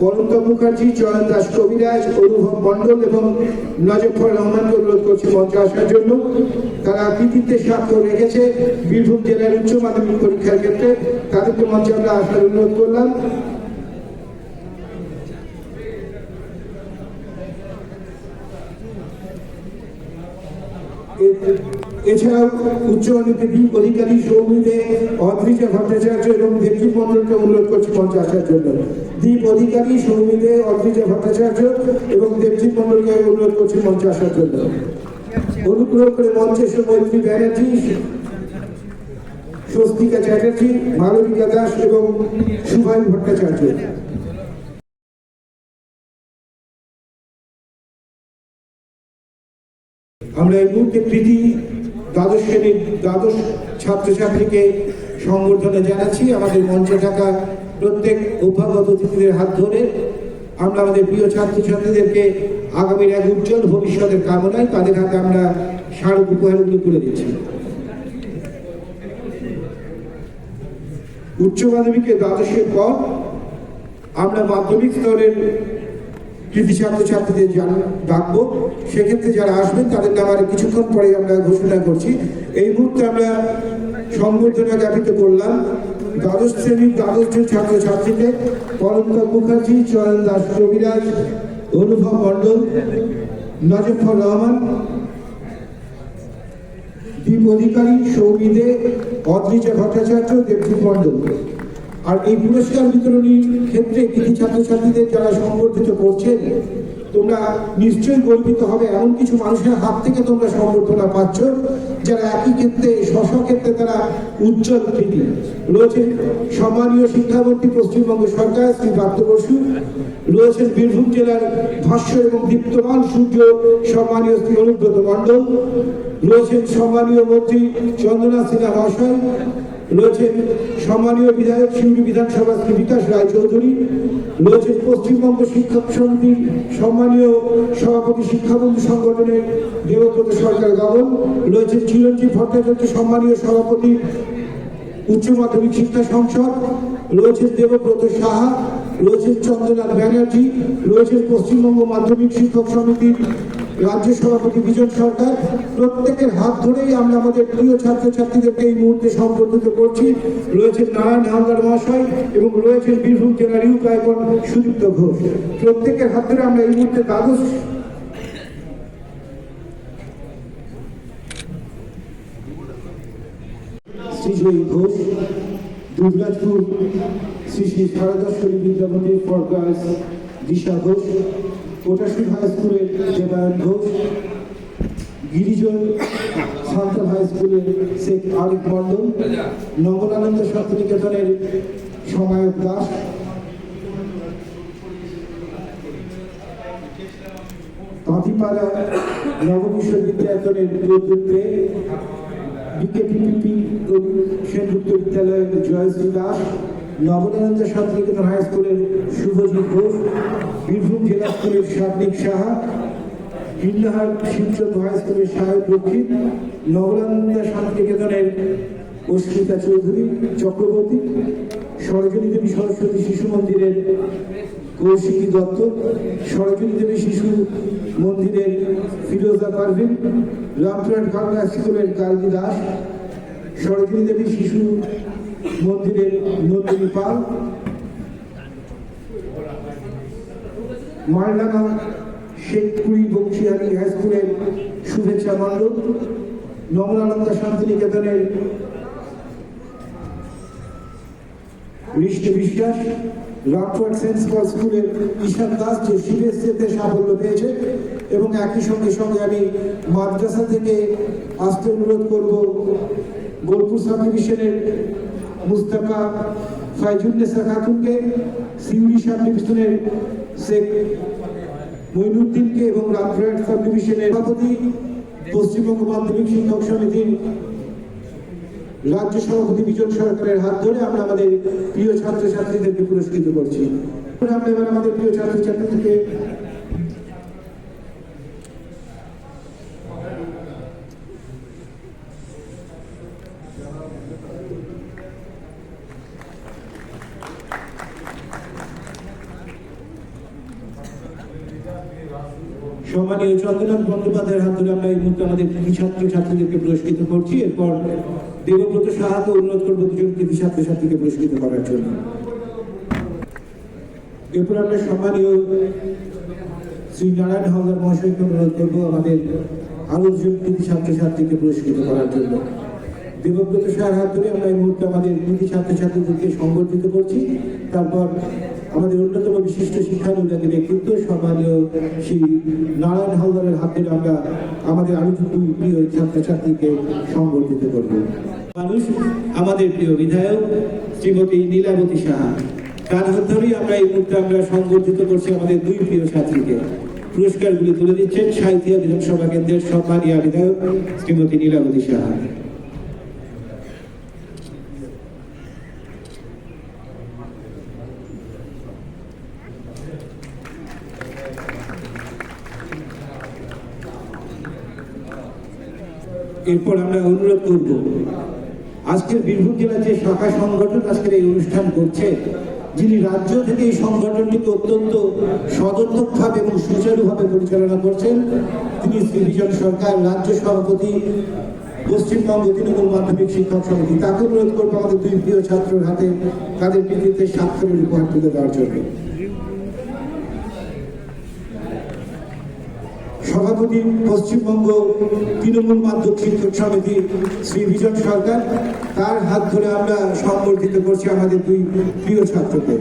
পরন্ত মুখার্জি, চয়ন দাস কবিরাজ, অনুভব মণ্ডল এবং নজফর রহমানকে অনুরোধ করছি মঞ্চে আসার জন্য। তারা কৃতিত্বের স্বাক্ষর রেখেছে। বীরভূম জেলার উচ্চ মাধ্যমিক পরীক্ষার ক্ষেত্রে তাদেরকে মঞ্চে আমরা আসার অনুরোধ করলাম। এছাড়াও উচ্চ মাধ্যমিক অধিকারী সৌমিদে অদ্রিজা ভট্টাচার্য এবং দেবী মন্ডলকে অনুরোধ করছি মঞ্চে আসার জন্য। দীপ অধিকারী সৌমিদে অদ্রিজা ভট্টাচার্য এবং দেবজিৎ মন্ডলকে অনুরোধ করছি মঞ্চে আসার জন্য। অনুগ্রহ করে মঞ্চে এসে মৈত্রী ব্যানার্জি, স্বস্তিকা চ্যাটার্জি, মালবিকা দাস এবং সুভাষ ভট্টাচার্য। আমরা এই মুহূর্তে কৃতি দ্বাদশ শ্রেণির দ্বাদশ ছাত্রছাত্রীকে সংবর্ধনা জানাচ্ছি। আমাদের মঞ্চে থাকা প্রত্যেক অভ্যাগত অতিথিদের হাত ধরে আমরা আমাদের প্রিয় ছাত্রছাত্রীদেরকে আগামীর এক উজ্জ্বল ভবিষ্যতের কামনায় তাদের হাতে আমরা স্মারক উপহারগুলো তুলে দিচ্ছি। উচ্চ মাধ্যমিকের দ্বাদশের পর আমরা মাধ্যমিক স্তরের কৃতি ছাত্রছাত্রীদের ডাকবো। সেক্ষেত্রে যারা আসবেন তাদের নাম আর কিছুক্ষণ পরে আমরা ঘোষণা করছি। এই মুহূর্তে আমরা সংবর্ধনা জ্ঞাপিত করলাম। দ্বাদশ শ্রেণির দ্বাদশ জন ছাত্রছাত্রীকে পরমকার মুখার্জি, চয়ন দাস কবিরাজ অনুভব মণ্ডল, নজফর রহমান, দীপ অধিকারী সৌমিদে অদ্রিজা ভট্টাচার্য, দেবজিৎ মণ্ডল। আর এই পুরস্কার বিতরণীর ক্ষেত্রে কৃতি ছাত্রছাত্রীদের যারা সংবর্ধিত করছেন, তোমরা নিশ্চয়ই গর্বিত হবে। এমন কিছু মানুষের হাত থেকে তোমরা সংবর্ধনা পাচ্ছ। যারা একই ক্ষেত্রে স্ব ক্ষেত্রে তারা উজ্জ্বল কৃতি রয়েছেন সম্মানীয় শিক্ষামন্ত্রী, পশ্চিমবঙ্গ সরকার শ্রী প্রাপ্ত বসু। রয়েছেন বীরভূম জেলার ভাষ্য এবং দীপ্তমান সূর্য সম্মানীয় শ্রী অনুব্রত মণ্ডল। রয়েছেন সম্মানীয় মন্ত্রী চন্দনা সিনহা মহাশয়। রয়েছেন সম্মানীয় বিধায়ক শিউরি বিধানসভা শ্রী বিকাশ রায়চৌধুরী, রয়েছেন পশ্চিমবঙ্গ শিক্ষক সমিতির সম্মানীয় সভাপতি শিক্ষাবন্ধু সংগঠনের দেবব্রত সরকার গগন রয়েছেন চিরঞ্জীব ভট্টাচার্য সম্মানীয় সভাপতি উচ্চ মাধ্যমিক শিক্ষা সংসদ, রয়েছেন দেবব্রত সাহা, রয়েছেন চন্দ্রনাথ ব্যানার্জি, রয়েছেন পশ্চিমবঙ্গ মাধ্যমিক শিক্ষক সমিতির রাজ্য সভাপতি বিজন সরকার, প্রত্যেকের হাত ধরেই আমরা আমাদের প্রিয় ছাত্রছাত্রীদেরকে এই মুহূর্তে সম্বর্ধিত করছি। রয়েছেন নারায়ণ হালদার মহাশয় এবং রয়েছেন বীরভূম জেলার ইউক আইকন সুদীপ্ত ঘোষ। প্রত্যেকের হাত ধরে আমরা এই মুহূর্তে দ্বাদশ শ্রীজয়ী ঘোষ, দুর্গাজপুর শ্রী শ্রী সারদাশ্বরী বিদ্যাপতি ফর দিশা ঘোষ কোটাশুর হাই স্কুলের দেবায়ন ঘোষ, গিরিজয় সান্তাল হাই স্কুলের শেখ আরিফ মন্ডল নবনানন্দ শান্তিনিকেতনের সমায়ক দাস। তাঁতিপাড়া নবকিশোর বিদ্যায়তনের নেতৃত্বে বিকেপিপি সেনযুক্ত বিদ্যালয়ের জয়শ্রী দাস। নবনানন্দ শান্তিনিকেতন হাই স্কুলের শুভজিৎ ঘোষ, বীরভূম জেলা স্কুলের সার্বিক সাহা হিন্দাহার শিবচন্দ্র হাই স্কুলের সাহেব রক্ষিত নবনানন্দ শান্তিনিকেতনের অস্মিতা চৌধুরী চক্রবর্তী, সরোজিনী দেবী সরস্বতী শিশু মন্দিরের কৌশিকী দত্ত, সরোজিনী দেবী শিশু মন্দিরের ফিরোজা পারভিন, রামপুরহাট বাংলা স্কুলের কালজি দাস, সরোজিনী দেবী শিশু মন্দিরের নন্দিনী পাল। মারলানা শেখপুরি বংশীহারি হাই স্কুলের শুভেচ্ছা মণ্ডল নবনানন্দ শান্তিনিকেতনের ঋষ্টি বিশ্বাস। সেন্ট পল স্কুলের ঈশান দাস যে সিবিএসসিতে সাফল্য পেয়েছে। এবং একই সঙ্গে সঙ্গে আমি মাদ্রাসা থেকে আসতে অনুরোধ করব বোলপুর সাব ডিভিশনের মুস্তাফা ফাইজুন্নেসা খাতুনকে, সিউড়ি সাব ডিভিশনের শেখ মইনুদ্দিনকে এবং রামপুরহাট সাব ডিভিশনের সভাপতি, পশ্চিমবঙ্গ মাধ্যমিক শিক্ষক সমিতির রাজ্য সভাপতি বিজন সরকারের হাত ধরে আমরা আমাদের প্রিয় ছাত্রছাত্রীদেরকে পুরস্কৃত করছি। আমরা এবার আমাদের প্রিয় ছাত্র ছাত্রছাত্রীদেরকে সম্মানীয় চন্দ্রনাথ বন্দ্যোপাধ্যায়ের হাত ধরে আমরা এই মুহূর্তে আমাদের কৃতি ছাত্র ছাত্রীদেরকে পুরস্কৃত করছি। এরপর দেবব্রত সাহাকে অনুরোধ করব দুজন কৃতি ছাত্র ছাত্রীকে পুরস্কৃত করার জন্য। এরপর আমরা সম্মানীয় শ্রী নারায়ণ হালদার মহাশয়কে অনুরোধ করব আমাদের আরও দুজন কৃতি ছাত্রছাত্রীকে পুরস্কৃত করার জন্য। দেবব্রত সাহার হাত ধরে আমরা এই মুহূর্তে আমাদের কৃতি ছাত্রছাত্রীদেরকে সংবর্ধিত করছি। তারপর আমাদের অন্যতম বিশিষ্ট শিক্ষানুরাগী ব্যক্তিত্ব সম্মানীয় শ্রী নারায়ণ হালদারের হাত আমরা আমাদের আরও প্রিয় ছাত্রছাত্রীকে সংবর্ধিত করব। মানুষ আমাদের প্রিয় বিধায়ক শ্রীমতী নীলাবতী সাহা। তার হাত ধরেই আমরা এই মুহূর্তে আমরা সংবর্ধিত করছি আমাদের দুই প্রিয় ছাত্রীকে। পুরস্কারগুলি তুলে দিচ্ছেন সাহিত্য বিধানসভা কেন্দ্রের সম্মানীয় বিধায়ক শ্রীমতী নীলাবতী সাহা। এরপর আমরা অনুরোধ করব। আজকের বীরভূম জেলার যে শাখা সংগঠন আজকের এই অনুষ্ঠান করছে, যিনি রাজ্য থেকে এই সংগঠনটিকে অত্যন্ত সদর্থকভাবে এবং সুচারুভাবে পরিচালনা করছেন, তিনি শ্রী বিজন সরকার, রাজ্য সভাপতি, পশ্চিমবঙ্গ তৃণমূল মাধ্যমিক শিক্ষক সমিতি। তাকে অনুরোধ করব আমাদের দুই প্রিয় ছাত্রের হাতে তাদের কৃতিত্বের স্বাক্ষরের উপহার তুলে দেওয়ার জন্য। সভাপতি পশ্চিমবঙ্গ তৃণমূল মাধ্যম শিক্ষক সমিতি শ্রী বিজন সরকার। তার হাত ধরে আমরা সম্বর্ধিত করছি আমাদের দুই প্রিয় ছাত্রকে